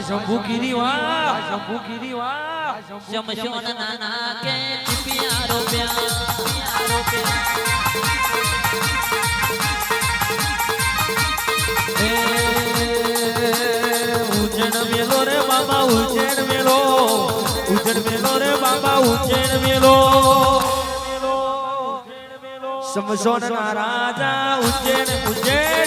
શંભુ ગીરી વાહ શંભુ ગીરી વાહ શમશોન નાના કે ચિપિયા રોપ્યા ઉજ્જૈન મેલો રે બાબા, ઉજ્જૈન મેલો. ઉજ્જૈન મેલો રે બાબા, ઉજ્જૈન મેલો. સમસોન રાજા, ઉજ્જૈન ઉજ્જૈન.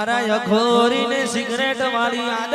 મારા અઘોરીને સિગરેટ વાળી આદત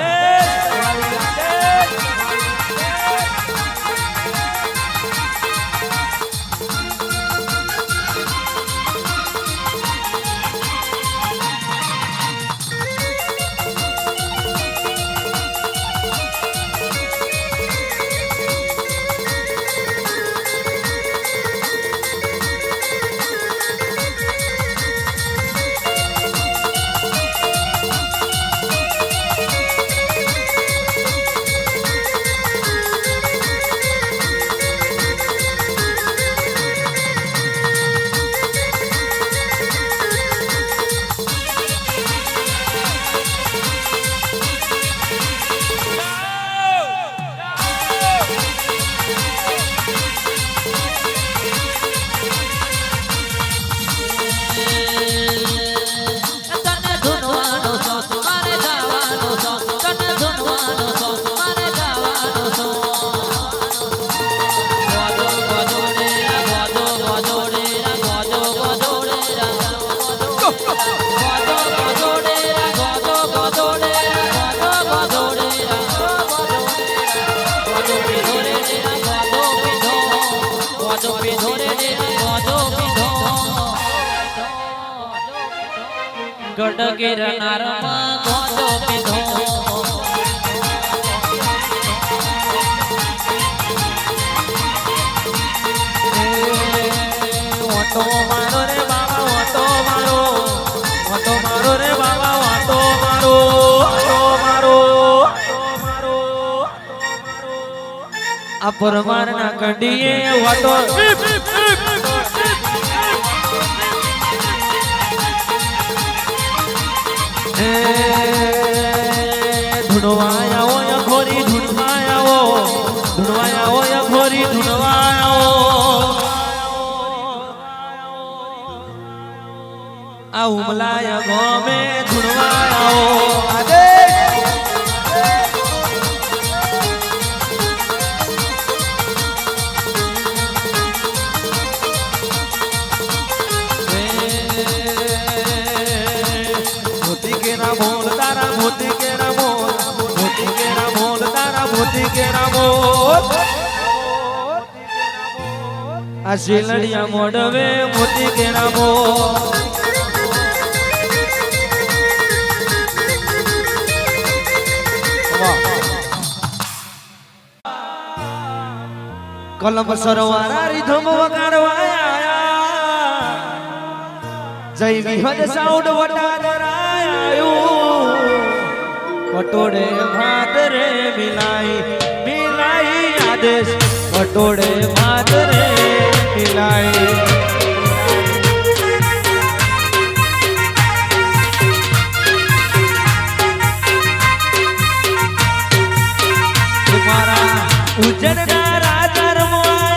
ગઢ ગિરનારમાં ગોતો પીધો. ઓટો મારો રે બાબા ઓટો મારો ઓટો મારો ધૂણવાયા હોય ખોરી ધૂણવાયા હો ધૂણવાયા હોય ખોરી ધૂણવાયા આ ગમે ધૂણવાયા આ શીલડિયા મોડવે મોતી કેરા બો કલમ સરવારા રીધમ વગાડવા જય વિહદ સાઉડ વટાદરાયું પટોડે ભાત રે મિલાઈ મિલાઈ આદેશ પટોળે ભાત રે મિલાઈ મારા ઉજ્જૈનના રાજા રમવા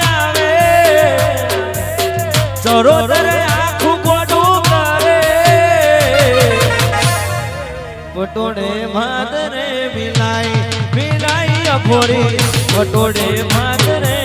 મિલાઈ અફોરી પટોળે માદરે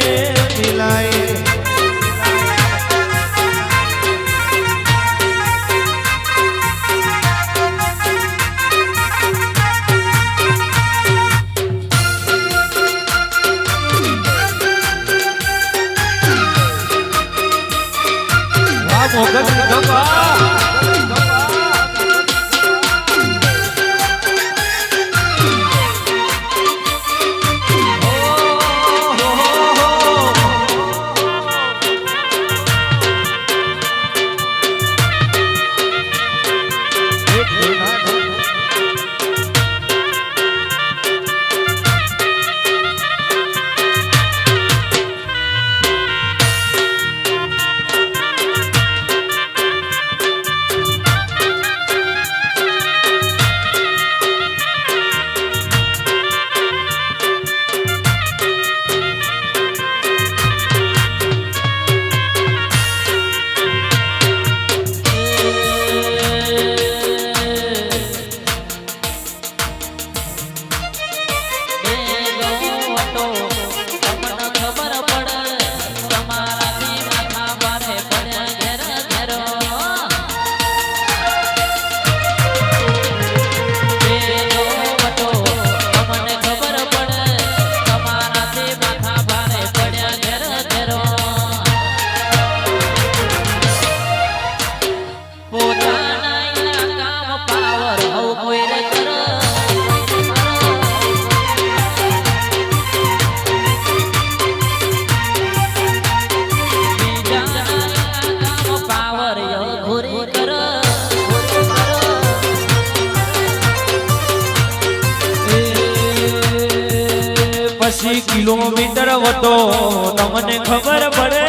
તમને ખબર પડે?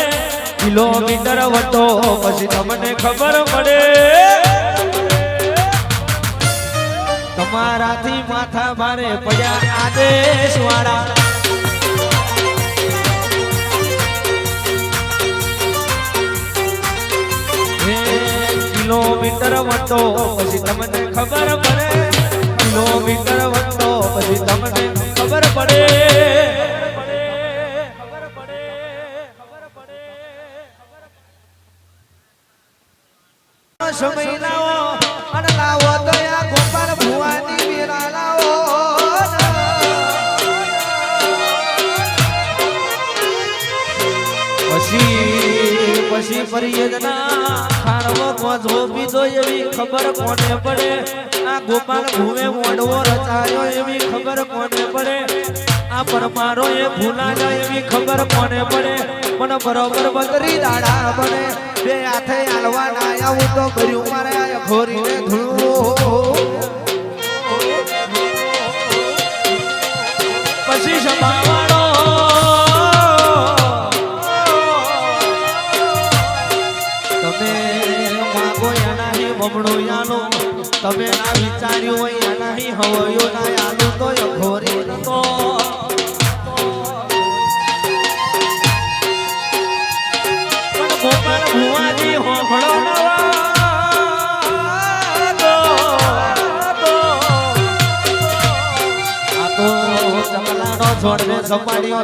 કિલોમીટર વટો પછી તમને ખબર પડે? તમારાથી માથા ભારે પડ્યા આદેશ વાળા કિલોમીટર વટો પછી તમને ખબર પડે? કિલોમીટર વટો પછી તમને ખબર પડે? ખબર કોને પડે? આ ગોપાલ ભૂવે મોડવો રચાયો એવી ખબર કોને પડે? આ પરમારો એ ભૂલાયો એવી ખબર કોને પડે? પણ બરોબર બકરી દાડા બને. બે હાથે હાલવા ના આવું તો કર્યું મારે ખોરીને પછી સમાવાળો તમે ના વિચાર્યું હોય એનાહી હવયો ના યાનો તો અઘોરી નતો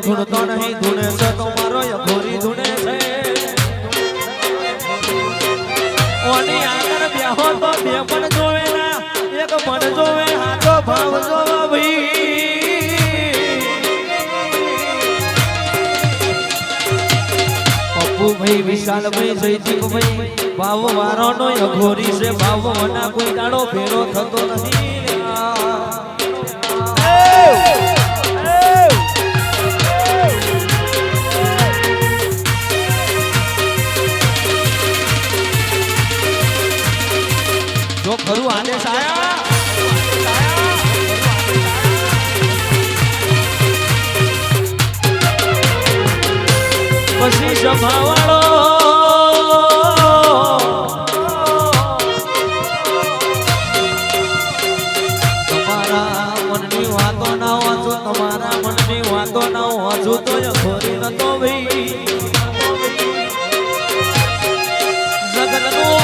ધૂણે થતો નથી. ખરું આદેશ આયા પછી જમાવાળો તમારા મનની વાતો ના વાંચો, તમારા મનની વાતો ના વાંચો, તો ખોરી નતો ભાઈ. જગતનું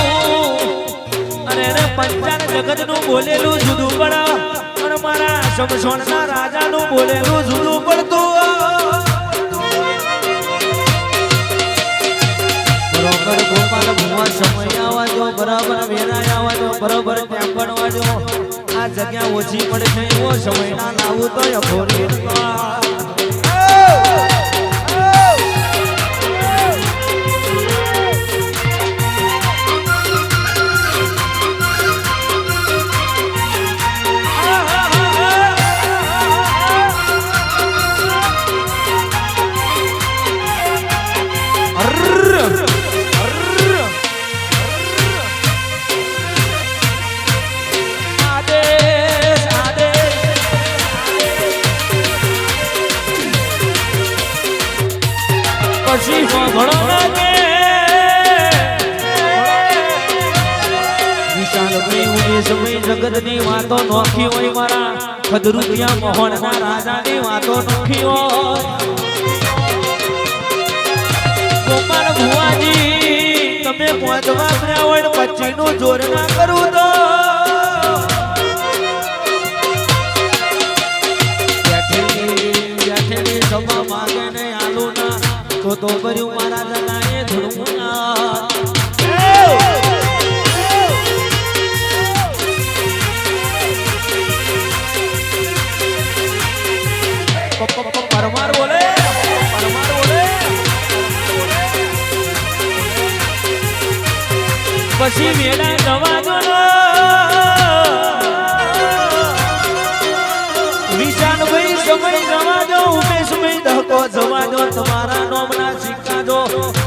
એને પંચાંગ જગતનું બોલેલું જુદું પડે. અને રાજાનું બોલેલું જુદું પડતું. બરોબર ગોપાલ ભગવાન સમય આવવા બરાબર વેરાય આવવા બરાબર ત્યાં ભણવા જો આ જગ્યા ઓછી પડે છે, એવો સમય ના લાવું તો અઘોરી જગતની વાતો નોખી હોય મારા. મોહન મોહનના રાજાની વાતો નોખી હોય. ભુવાજી, તમે પહોંચવા બ્રાહ્મણ પછીનું જોર ના કરું તો? પછી વેડા જવાનો. વિશાલભાઈ સમય જવા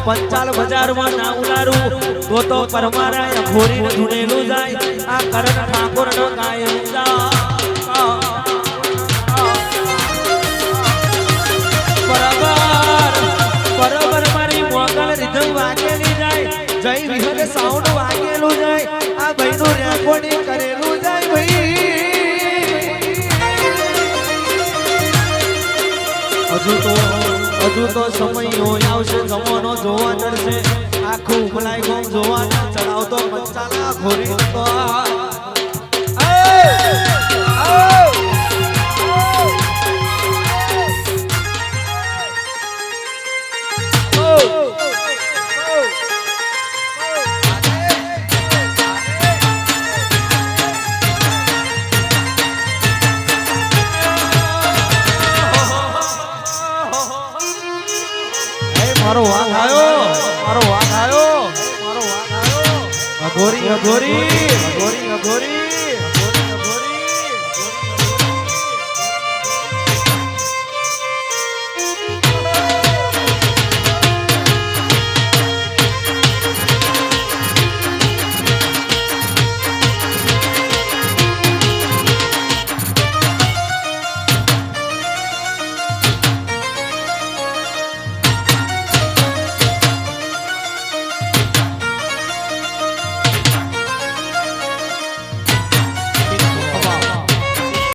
પંચાલ બજારમાં ના ઉલારું, તો તો પરમારા ખોરીને ધૂણેલું આ કરણ ઠાકોર નો કાયમ જા બરાબર, મારી મોગલ રીધમ વાગેલી જાય વિહર સાઉન્ડ વાગેલું જાય. આ ભાઈનું રેકોર્ડિંગ કરેલું જાય ભાઈ. હજુ તો હજુ તો સમય આવશે જમાનો જોવા ચડશે. આખું ઉમલાઈ ગોમ જોવા અઘોરી અઘોરી અઘોરી